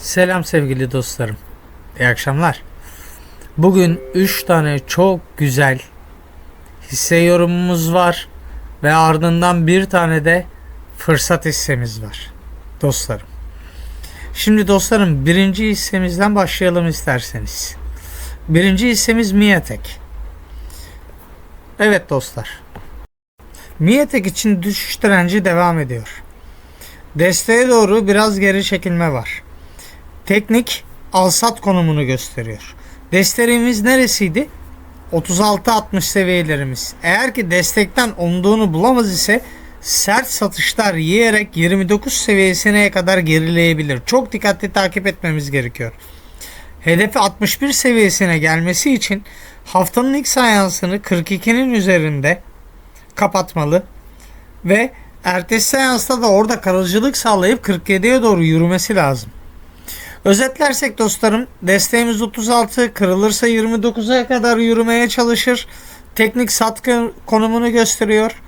Selam sevgili dostlarım. İyi akşamlar. Bugün 3 tane çok güzel hisse yorumumuz var ve ardından bir tane de fırsat hissemiz var. Dostlarım. Şimdi dostlarım birinci hissemizden başlayalım isterseniz. Birinci hissemiz Miatek. Evet dostlar. Miatek için düşüş direnci devam ediyor. Desteğe doğru biraz geri çekilme var. Teknik alsat konumunu gösteriyor. Desteğimiz neresiydi? 36-60 seviyelerimiz. Eğer ki destekten umduğunu bulamaz ise sert satışlar yiyerek 29 seviyesine kadar gerileyebilir. Çok dikkatli takip etmemiz gerekiyor. Hedefi 61 seviyesine gelmesi için haftanın ilk seansını 42'nin üzerinde kapatmalı ve ertesi seansta da orada kalıcılık sağlayıp 47'ye doğru yürümesi lazım. Özetlersek dostlarım desteğimiz 36 kırılırsa 29'a kadar yürümeye çalışır. Teknik satkı konumunu gösteriyor.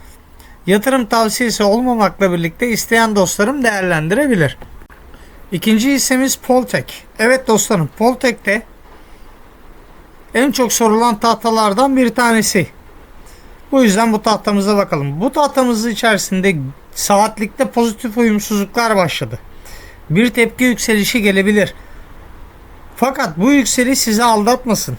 Yatırım tavsiyesi olmamakla birlikte isteyen dostlarım değerlendirebilir. İkinci hissemiz Poltek. Evet dostlarım Poltek'te en çok sorulan tahtalardan bir tanesi. Bu yüzden bu tahtamıza bakalım. Bu tahtamızın içerisinde saatlikte pozitif uyumsuzluklar başladı. Bir tepki yükselişi gelebilir. Fakat bu yükseliş sizi aldatmasın.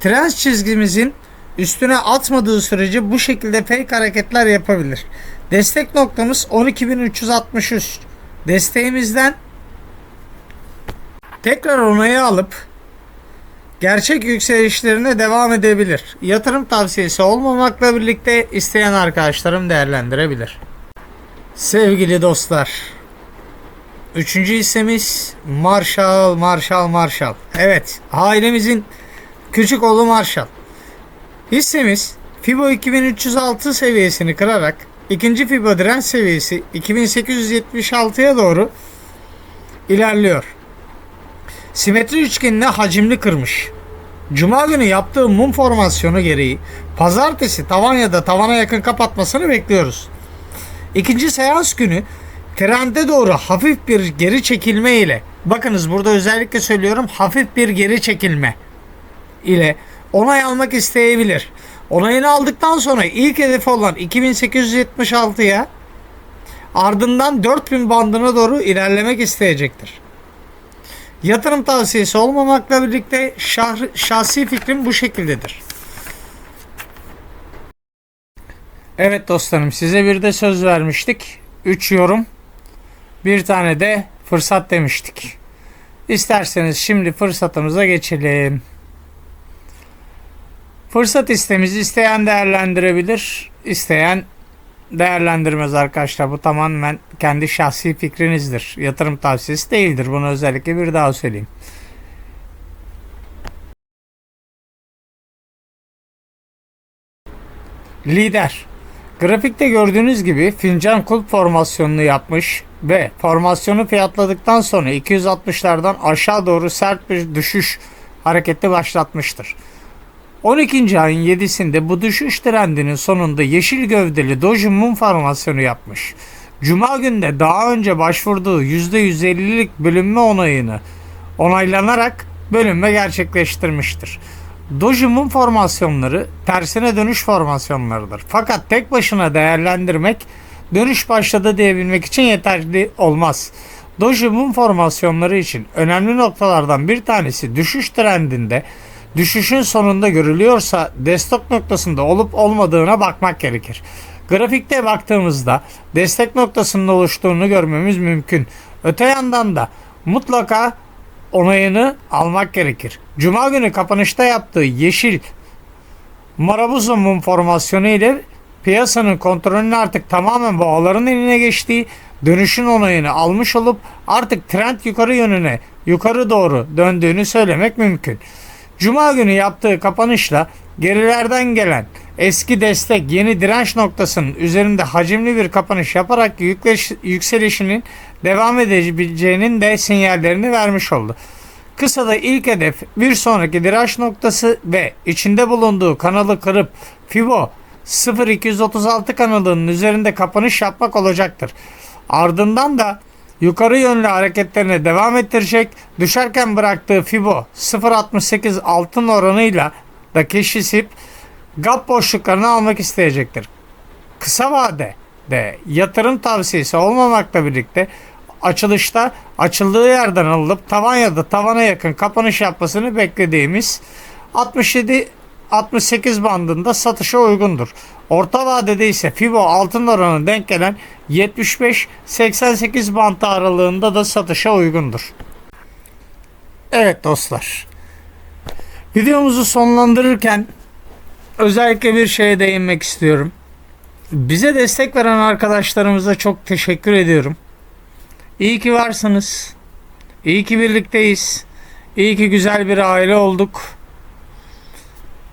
Trend çizgimizin üstüne atmadığı sürece bu şekilde fake hareketler yapabilir. Destek noktamız 12.363. Desteğimizden tekrar onayı alıp gerçek yükselişlerine devam edebilir. Yatırım tavsiyesi olmamakla birlikte isteyen arkadaşlarım değerlendirebilir. Sevgili dostlar, üçüncü hissemiz Marshall, Marshall, Marshall. Evet, ailemizin küçük oğlu Marshall. Hissemiz Fibo 2306 seviyesini kırarak ikinci Fibo direnç seviyesi 2876'ya doğru ilerliyor. Simetri üçgenine hacimli kırmış. Cuma günü yaptığı mum formasyonu gereği pazartesi tavan ya da tavana yakın kapatmasını bekliyoruz. İkinci seans günü trende doğru hafif bir geri çekilme ile bakınız burada özellikle söylüyorum hafif bir geri çekilme ile onay almak isteyebilir. Onayını aldıktan sonra ilk hedefi olan 2876'ya ardından 4000 bandına doğru ilerlemek isteyecektir. Yatırım tavsiyesi olmamakla birlikte şah, şahsi fikrim bu şekildedir. Evet dostlarım size bir de söz vermiştik. 3 yorum bir tane de fırsat demiştik. İsterseniz şimdi fırsatımıza geçelim. Fırsat istemizi isteyen değerlendirebilir, isteyen değerlendirmez arkadaşlar. Bu tamamen kendi şahsi fikrinizdir. Yatırım tavsiyesi değildir. Bunu özellikle bir daha söyleyeyim. Lider. Grafikte gördüğünüz gibi fincan kulp formasyonunu yapmış ve formasyonu fiyatladıktan sonra 260'lardan aşağı doğru sert bir düşüş hareketi başlatmıştır. 12. ayın 7'sinde bu düşüş trendinin sonunda yeşil gövdeli Doji Mum formasyonu yapmış. Cuma günde daha önce başvurduğu %150'lik bölünme onayını onaylanarak bölünme gerçekleştirmiştir. Doji Mum formasyonları tersine dönüş formasyonlarıdır. Fakat tek başına değerlendirmek dönüş başladı diyebilmek için yeterli olmaz. Doji Mum formasyonları için önemli noktalardan bir tanesi düşüş trendinde düşüşün sonunda görülüyorsa destek noktasında olup olmadığına bakmak gerekir. Grafikte baktığımızda destek noktasının oluştuğunu görmemiz mümkün. Öte yandan da mutlaka onayını almak gerekir. Cuma günü kapanışta yaptığı yeşil Marabuzo mum formasyonu ile piyasanın kontrolünün artık tamamen boğaların eline geçtiği dönüşün onayını almış olup artık trend yukarı yönüne yukarı doğru döndüğünü söylemek mümkün. Cuma günü yaptığı kapanışla gerilerden gelen eski destek yeni direnç noktasının üzerinde hacimli bir kapanış yaparak yükleş, yükselişinin devam edebileceğinin de sinyallerini vermiş oldu. Kısada ilk hedef bir sonraki direnç noktası ve içinde bulunduğu kanalı kırıp Fibo 0236 kanalının üzerinde kapanış yapmak olacaktır. Ardından da yukarı yönlü hareketlerine devam ettirecek. Düşerken bıraktığı Fibo 0.68 altın oranıyla da keşif gap boşluklarını almak isteyecektir. Kısa vade de yatırım tavsiyesi olmamakla birlikte açılışta açıldığı yerden alınıp tavan ya da tavana yakın kapanış yapmasını beklediğimiz 67 68 bandında satışa uygundur. Orta vadede ise Fibo altın oranı denk gelen 75-88 bantı aralığında da satışa uygundur. Evet dostlar. Videomuzu sonlandırırken özellikle bir şeye değinmek istiyorum. Bize destek veren arkadaşlarımıza çok teşekkür ediyorum. İyi ki varsınız. İyi ki birlikteyiz. İyi ki güzel bir aile olduk.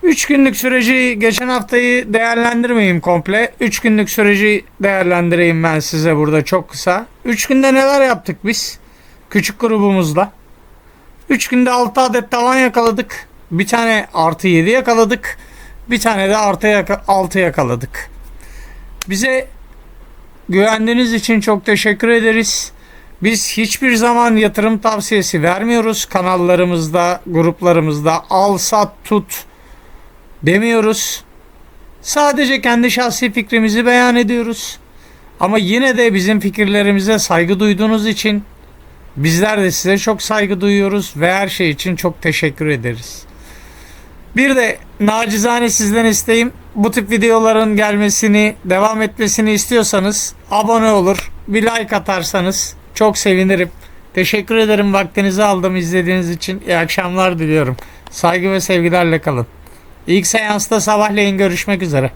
3 günlük süreci geçen haftayı değerlendirmeyeyim komple. 3 günlük süreci değerlendireyim ben size burada çok kısa. 3 günde neler yaptık biz? Küçük grubumuzla. 3 günde 6 adet tavan yakaladık. Bir tane artı 7 yakaladık. Bir tane de artı yaka- 6 yakaladık. Bize güvendiğiniz için çok teşekkür ederiz. Biz hiçbir zaman yatırım tavsiyesi vermiyoruz. Kanallarımızda, gruplarımızda al, sat, tut demiyoruz. Sadece kendi şahsi fikrimizi beyan ediyoruz. Ama yine de bizim fikirlerimize saygı duyduğunuz için bizler de size çok saygı duyuyoruz ve her şey için çok teşekkür ederiz. Bir de nacizane sizden isteğim bu tip videoların gelmesini, devam etmesini istiyorsanız abone olur, bir like atarsanız çok sevinirim. Teşekkür ederim vaktinizi aldım izlediğiniz için. İyi akşamlar diliyorum. Saygı ve sevgilerle kalın. İlk seansta sabahleyin görüşmek üzere.